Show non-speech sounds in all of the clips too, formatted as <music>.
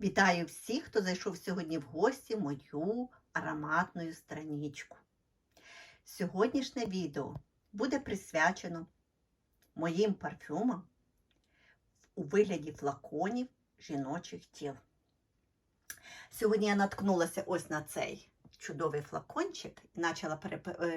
Вітаю всіх, хто зайшов сьогодні в гості в мою ароматну страничку. Сьогоднішнє відео буде присвячено моїм парфюмам у вигляді флаконів жіночих тіл. Сьогодні я наткнулася ось на цей чудовий флакончик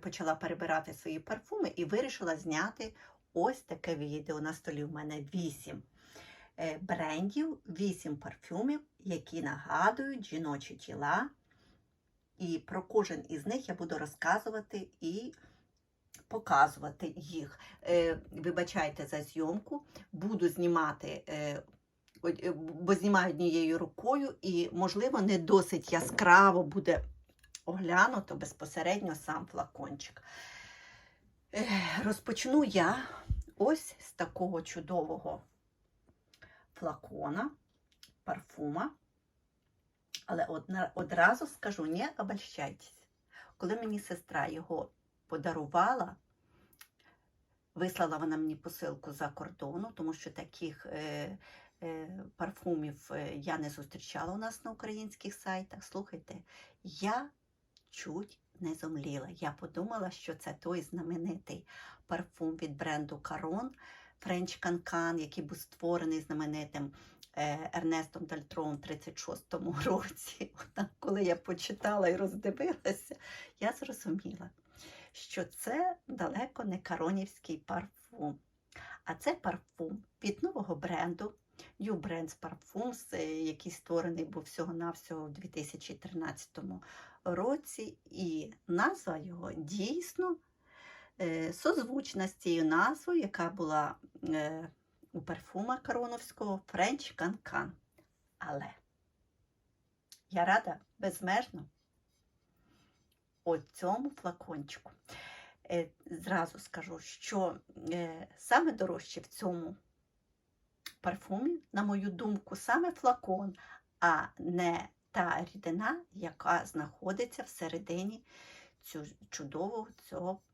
почала, е, перебирати свої парфуми і вирішила зняти ось таке відео. На столі в мене 8 е, брендів, 8 парфюмів, які нагадують жіночі тіла. І про кожен із них я буду розказувати і показувати їх. Е, Вибачайте за зйомку, буду знімати, е, е, бо знімаю однією рукою, і, можливо, не досить яскраво буде оглянуто безпосередньо сам флакончик. Е, Розпочну я ось з такого чудового флакона, парфума. Але одразу скажу, не обольщайтесь. Коли мені сестра його подарувала, вислала вона мені посилку за кордону, тому що таких е, е, парфумів е, я не зустрічала у нас на українських сайтах. Слухайте, я чуть не зомліла. Я подумала, що це той знаменитий парфум від бренду Caron Cancan, який був створений знаменитим е, Ернестом Дальтроном в 36-му <laughs> році. От коли я почитала і роздивилася, я зрозуміла, що це далеко не каронівський парфум. А це парфум від нового бренду New Brands Parfums, е, який створений був всього-навсього в 2013 році, і назва його дійсно созвучна з цією назвою, яка була е, у парфума Короновського French Cancan. Але я рада безмежно о цьому флакончику. Е, Зразу скажу, що е, саме дорожче в цьому парфумі, на мою думку, саме флакон, а не та рідина, яка знаходиться всередині цю, чудового цього е,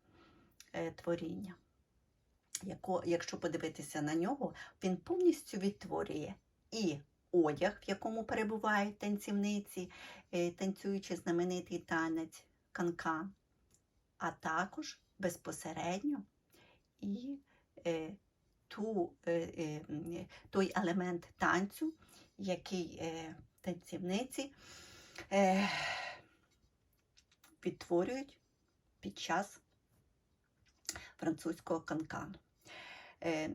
творіння. Яко, якщо подивитися на нього, він повністю відтворює і одяг, в якому перебувають танцівниці, е, танцюючи знаменитий танець канкан, а також безпосередньо і е, ту, е, е, той елемент танцю, який е, танцівниці е, відтворюють під час французького канкану. Е,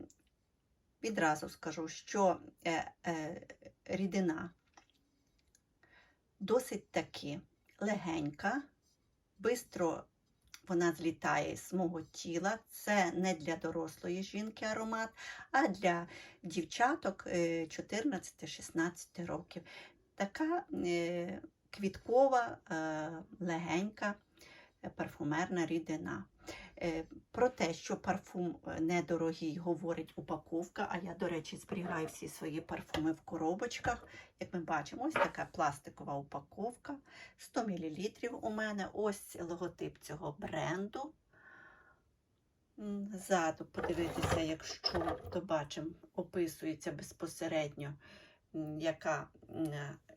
відразу скажу, що е, е, рідина досить таки легенька, бистро вона злітає з мого тіла. Це не для дорослої жінки аромат, а для дівчаток е, 14-16 років. Така квіткова, легенька парфумерна рідина. Е, Про те, що парфум е, недорогий, говорить упаковка, а я, до речі, зберігаю всі свої парфуми в коробочках. Як ми бачимо, ось така пластикова упаковка. 100 мл у мене. Ось логотип цього бренду. Ззаду подивитися, якщо то бачимо, описується безпосередньо, яка,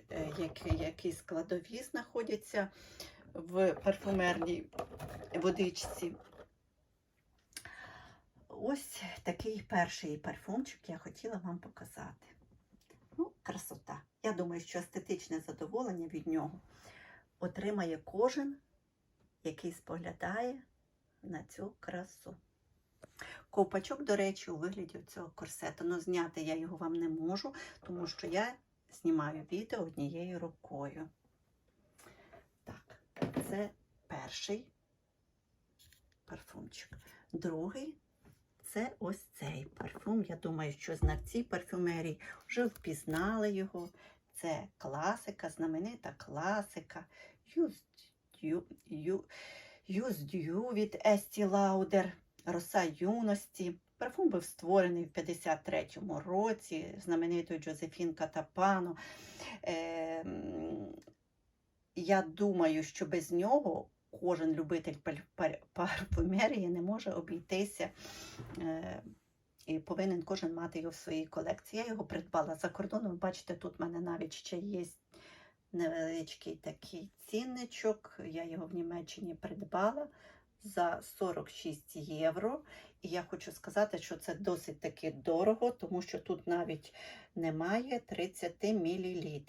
е, які, які складові знаходяться в парфумерній водичці. Ось такий перший парфумчик я хотіла вам показати. Ну, красота. Я думаю, що естетичне задоволення від нього отримає кожен, який споглядає на цю красу. Ковпачок, до речі, у вигляді цього корсету. Ну, зняти я його вам не можу, тому що я знімаю відео однією рукою. Так, це перший парфумчик. Другий це ось цей парфум. Я думаю, що знавці парфюмерії вже впізнали його. Це класика, знаменита класика. You, You, від Estee Lauder, Роса юності. Парфум був створений в 53-му році знаменитою Джозефін Катапано. Е, я думаю, що без нього кожен любитель пар- пар- парфумерії не може обійтися е, і повинен кожен мати його в своїй колекції. Я його придбала за кордоном. Бачите, тут в мене навіть ще є невеличкий такий цінничок. Я його в Німеччині придбала за 46 євро. І я хочу сказати, що це досить таки дорого, тому що тут навіть немає 30 мл.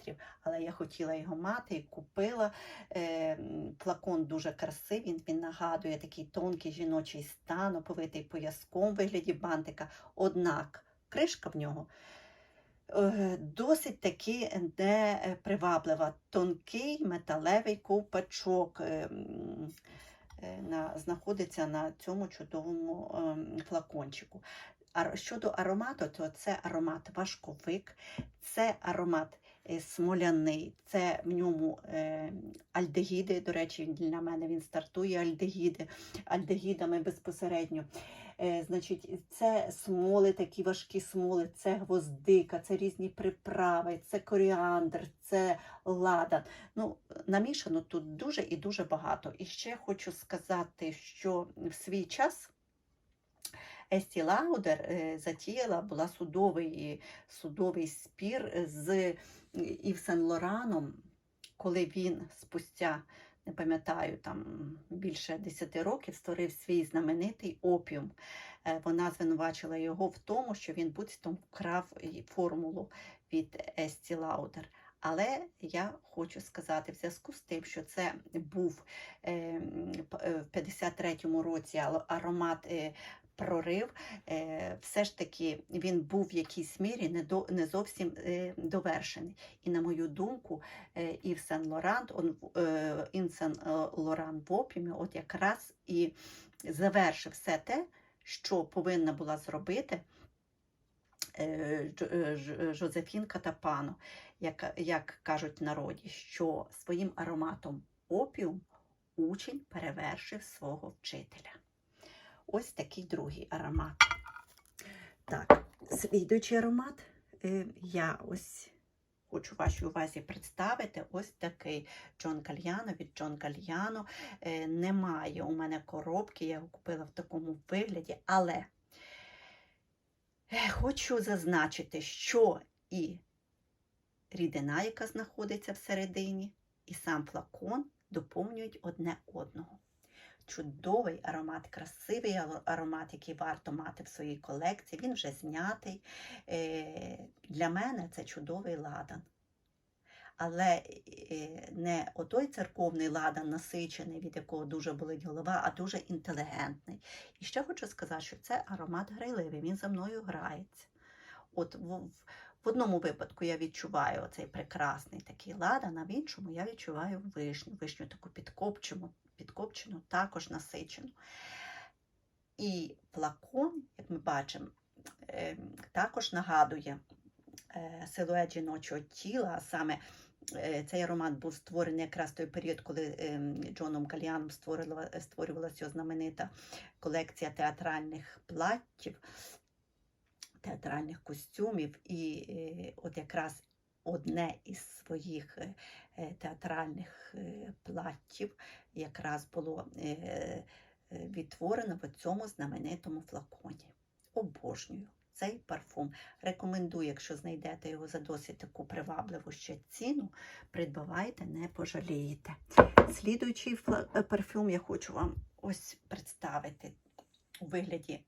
Але я хотіла його мати і купила. Е, Флакон дуже красивий, він, він нагадує такий тонкий жіночий стан, оповитий пояском в вигляді бантика. Однак кришка в нього е, досить таки неприваблива. Тонкий металевий ковпачок. Е, на, знаходиться на цьому чудовому ем, флакончику. А щодо аромату, то це аромат важковик, це аромат е, смоляний, це в ньому е, альдегіди. До речі, для мене він стартує альдегіди, альдегідами безпосередньо. Е, значить, це смоли, такі важкі смоли, це гвоздика, це різні приправи, це коріандр, це ладан. Ну, намішано тут дуже і дуже багато. І ще хочу сказати, що в свій час Есті Лаудер е, затіяла, була судовий, судовий спір з Ів Сен Лораном, коли він спустя, не пам'ятаю, там більше 10 років створив свій знаменитий опіум. Е, Вона звинувачила його в тому, що він буцімто вкрав формулу від Есті Лаудер. Але я хочу сказати, в зв'язку з тим, що це був е, м, п- е, в 53-му році аромат е, прорив, е, все ж таки він був в якійсь мірі не, зовсім е, довершений. І на мою думку, е, Ів Сен Лоран, он, е, Ін Сен е, Лоран в опімі от якраз і завершив все те, що повинна була зробити Жозефін Катапано, як, як кажуть в народі, що своїм ароматом опіум учень перевершив свого вчителя. Ось такий другий аромат. Так, слідуючий аромат е, я ось хочу вашій увазі представити ось такий Джон Гальяно від Джон Гальяно. Е, немає у мене коробки, я його купила в такому вигляді, але е, хочу зазначити, що і рідина, яка знаходиться всередині, і сам флакон доповнюють одне одного. Чудовий аромат, красивий аромат, який варто мати в своїй колекції. Він вже знятий. Е, Для мене це чудовий ладан. Але е, не отой церковний ладан насичений, від якого дуже болить голова, а дуже інтелігентний. І ще хочу сказати, що це аромат грайливий, він за мною грається. От в, одному випадку я відчуваю оцей прекрасний такий ладан, а в іншому я відчуваю вишню, вишню таку підкопчену, підкопчену, також насичену. І флакон, як ми бачимо, е, також нагадує е, силует жіночого тіла, а саме е, цей аромат був створений якраз в той період, коли е, Джоном Каліаном створювалася знаменита колекція театральних платтів, театральних костюмів. І е, от якраз одне із своїх е, е, театральних платтів якраз було відтворено в цьому знаменитому флаконі. Обожнюю цей парфум. Рекомендую, якщо знайдете його за досить таку привабливу ще ціну, придбавайте, не пожалієте. Слідуючий парфюм я хочу вам ось представити у вигляді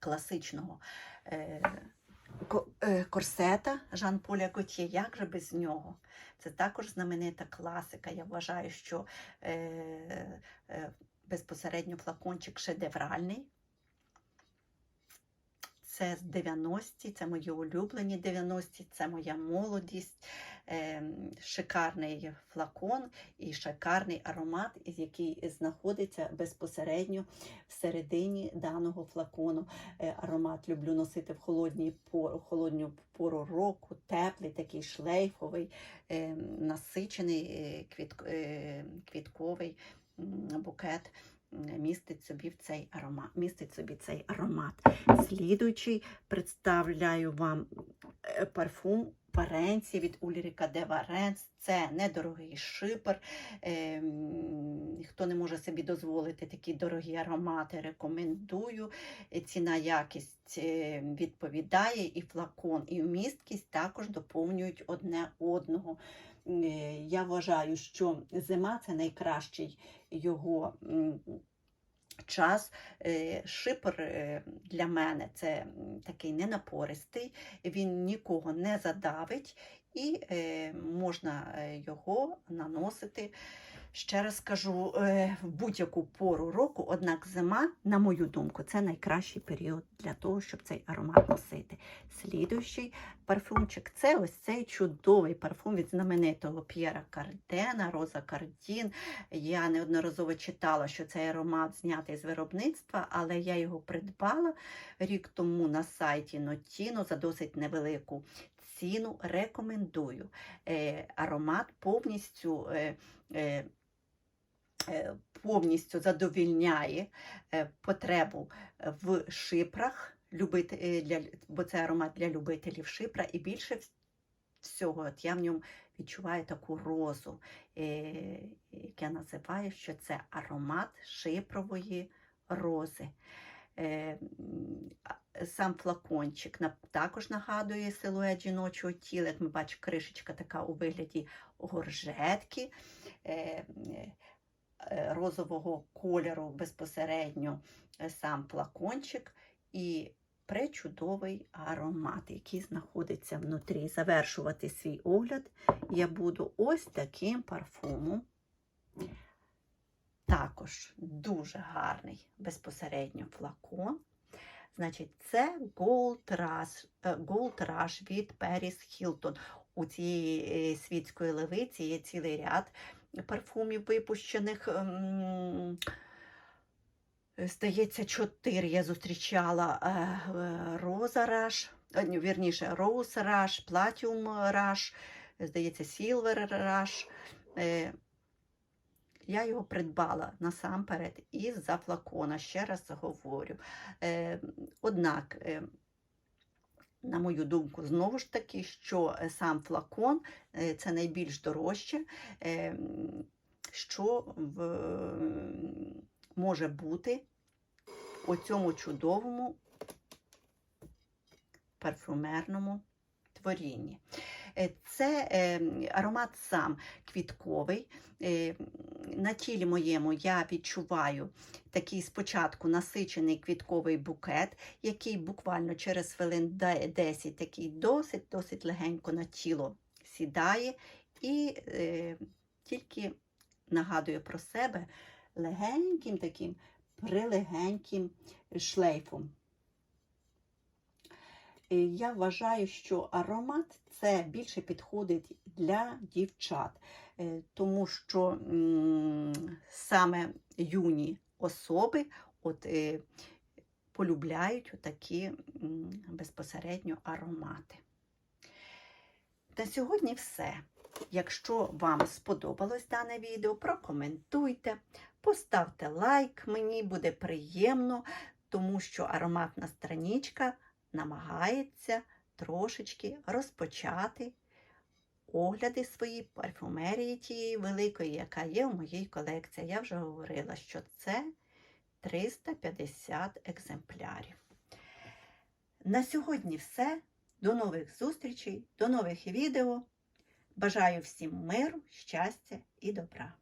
класичного е, е, корсета Жан-Поля Готьє. Як же без нього? Це також знаменита класика. Я вважаю, що е, безпосередньо флакончик шедевральний. Це з 90-ті, це мої улюблені 90-ті, це моя молодість, е, шикарний флакон і шикарний аромат, який знаходиться безпосередньо всередині даного флакону. Е, аромат люблю носити в холодній пору, холодню пору року, теплий, такий шлейфовий, е, насичений е, е, квітковий букет містить собі в цей аромат. Містить собі цей аромат. Слідуючий представляю вам е, парфум Варенці від Ульріка де Варенц. Це недорогий шипер. Ем, Хто не може собі дозволити такі дорогі аромати, рекомендую. Ціна якість е, відповідає, і флакон, і вмісткість також доповнюють одне одного. Е, Я вважаю, що зима це найкращий його час. Шипр е, для мене це такий ненапористий, він нікого не задавить і е, можна е, його наносити. Ще раз скажу, е, в будь-яку пору року, однак зима, на мою думку, це найкращий період для того, щоб цей аромат носити. Слідуючий парфумчик це ось цей чудовий парфум від знаменитого П'єра Кардена, Роза Кардін. Я неодноразово читала, що цей аромат знятий з виробництва, але я його придбала рік тому на сайті Notino за досить невелику ціну. Рекомендую. Е, аромат повністю. Е, е, Повністю задовільняє е, потребу в шипрах, е, бо це аромат для любителів шипра, і більше всього от я в ньому відчуваю таку розу, е, як я називаю, що це аромат шипрової рози. Е, Сам флакончик також нагадує силует жіночого тіла. Як ми бачимо, кришечка така у вигляді горжетки е, е, е, розового кольору безпосередньо е, сам флакончик і пречудовий аромат, який знаходиться внутрі. Завершувати свій огляд я буду ось таким парфумом. Також дуже гарний безпосередньо флакон. Значить, це Gold Rush, е, Gold Rush від Paris Hilton. У цієї е, світської левиці є цілий ряд парфумів випущених. ем, Здається, чотири я зустрічала е, е, Роза Раш, е, вірніше, Роуз Раш, Платіум Раш, здається, Сілвер Раш. Я його придбала насамперед із-за флакона, ще раз говорю. Однак, на мою думку, знову ж таки, що е, сам флакон е, це найбільш дорожче, е, що може бути у цьому чудовому парфюмерному творінні. Е, Це е, аромат сам квітковий. Е, На тілі моєму я відчуваю такий спочатку насичений квітковий букет, який буквально через хвилин 10 такий досить-досить легенько на тіло сідає і е, тільки нагадує про себе легеньким таким прилегеньким шлейфом. Я вважаю, що аромат це більше підходить для дівчат, е, тому що саме юні особи от, е, полюбляють такі безпосередньо аромати. На сьогодні все. Якщо вам сподобалось дане відео, прокоментуйте, поставте лайк, мені буде приємно, тому що ароматна страничка намагається трошечки розпочати огляди свої парфумерії тієї великої, яка є в моїй колекції. Я вже говорила, що це 350 екземплярів. На сьогодні все. До нових зустрічей, до нових відео. Бажаю всім миру, щастя і добра.